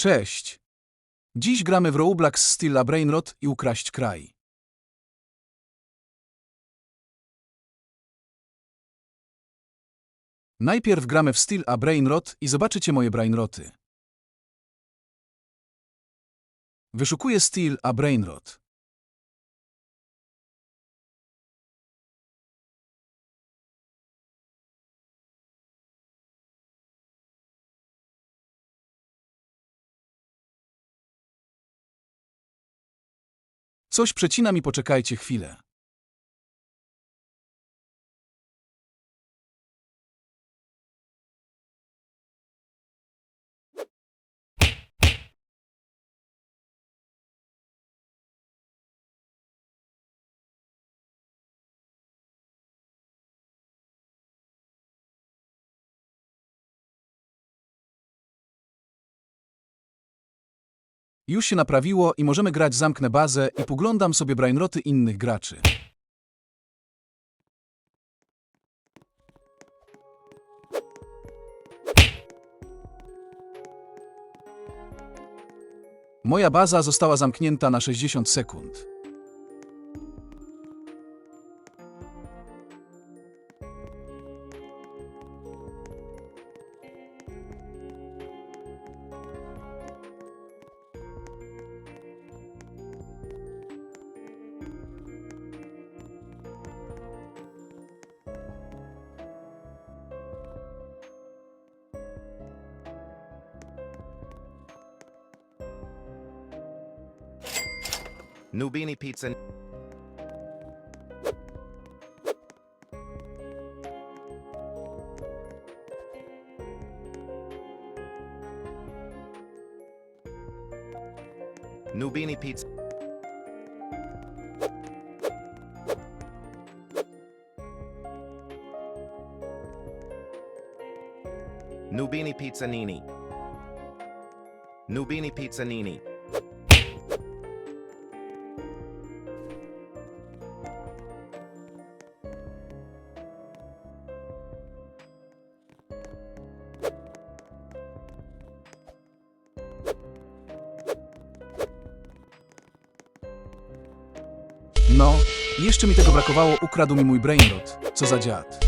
Cześć! Dziś gramy w Roblox Stilla Brainrot i ukraść kraj. Najpierw gramy w Still a Brainrot i zobaczycie moje brainroty. Wyszukuję Still a Brainrot. Coś przecina mi, poczekajcie chwilę. Już się naprawiło i możemy grać zamknę bazę i poglądam sobie brainroty innych graczy. Moja baza została zamknięta na 60 sekund. Nubini Pizza. Nubini Pizza. Nubini Pizzanini. Nubini Pizzanini. No, jeszcze mi tego brakowało, ukradł mi mój brainrot. Co za dziad.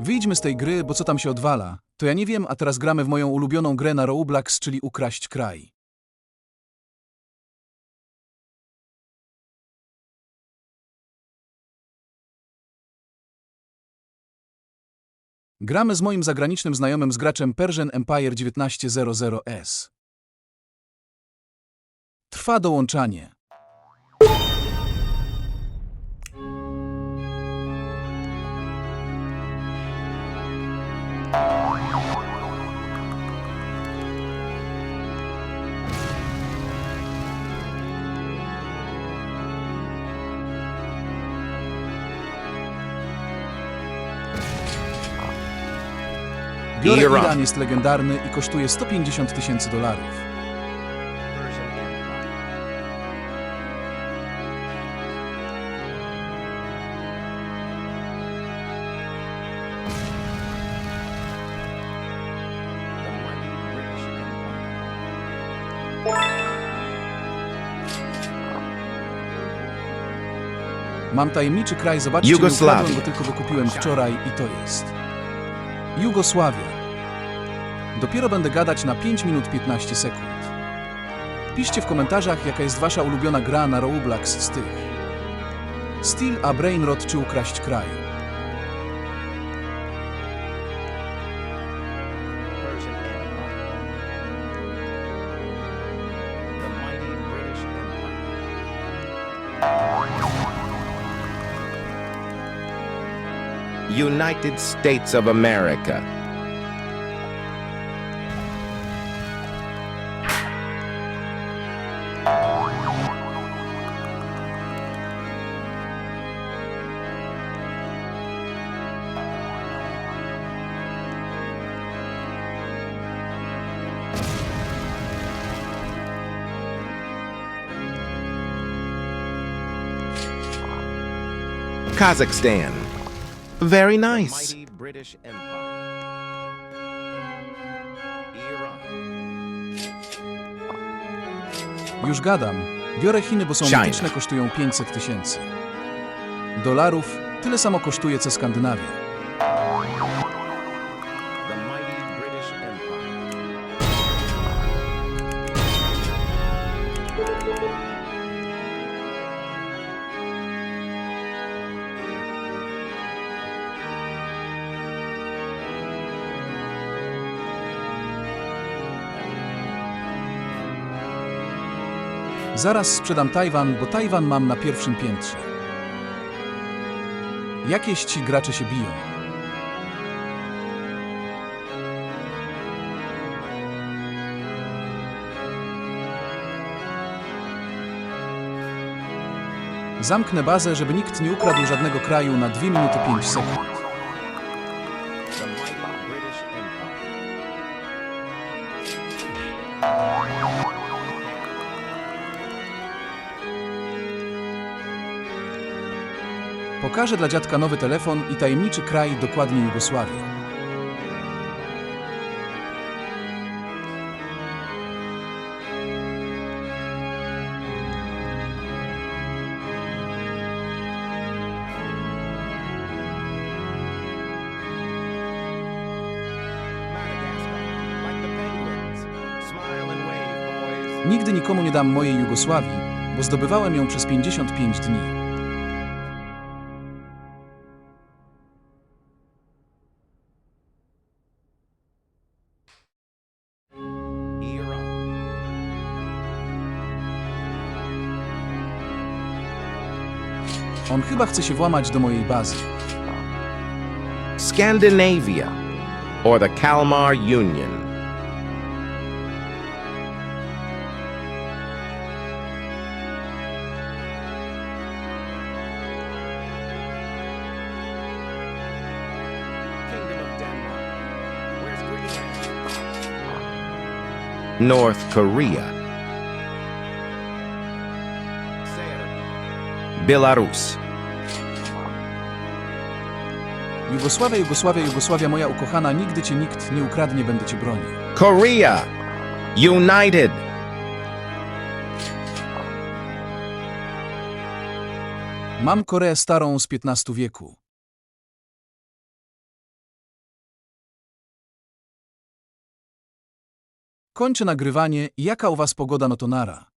Wyjdźmy z tej gry, bo co tam się odwala? To ja nie wiem, a teraz gramy w moją ulubioną grę na Roblox, czyli ukraść kraj. Gramy z moim zagranicznym znajomym z graczem Persian Empire 1900S. Trwa dołączanie. Iran. Iran jest legendarny i kosztuje 150 tysięcy dolarów. Mam tajemniczy kraj, zobaczcie, nie Jugosławia. ukradłem go, tylko go kupiłem wczoraj i to jest... Jugosławia. Dopiero będę gadać na 5 minut 15 sekund. Piszcie w komentarzach, jaka jest wasza ulubiona gra na Roblox z tych. Steel a Brainrot czy ukraść kraj. United States of America. Kazakhstan. Very nice. Mighty British Empire. Iran. Już gadam. Biorę Chiny, bo są China. mityczne, kosztują 500 tysięcy. Dolarów tyle samo kosztuje co Skandynawia. Zaraz sprzedam Tajwan, bo Tajwan mam na pierwszym piętrze. Jakieś ci gracze się biją. Zamknę bazę, żeby nikt nie ukradł żadnego kraju na 2 minuty 5 sekund. Pokażę dla dziadka nowy telefon i tajemniczy kraj, dokładnie Jugosławię. Nigdy nikomu nie dam mojej Jugosławii, bo zdobywałem ją przez 55 dni. On chyba chce się włamać do mojej bazy. Scandinavia. Or the Kalmar Union. Kingdom of Denmark. Where's Greenland? North Korea. Belarus. Jugosławia, Jugosławia, Jugosławia, moja ukochana, nigdy cię nikt nie ukradnie, będę cię bronił. Korea. United. Mam Koreę starą z XV wieku. Kończę nagrywanie jaka u was pogoda no to nara.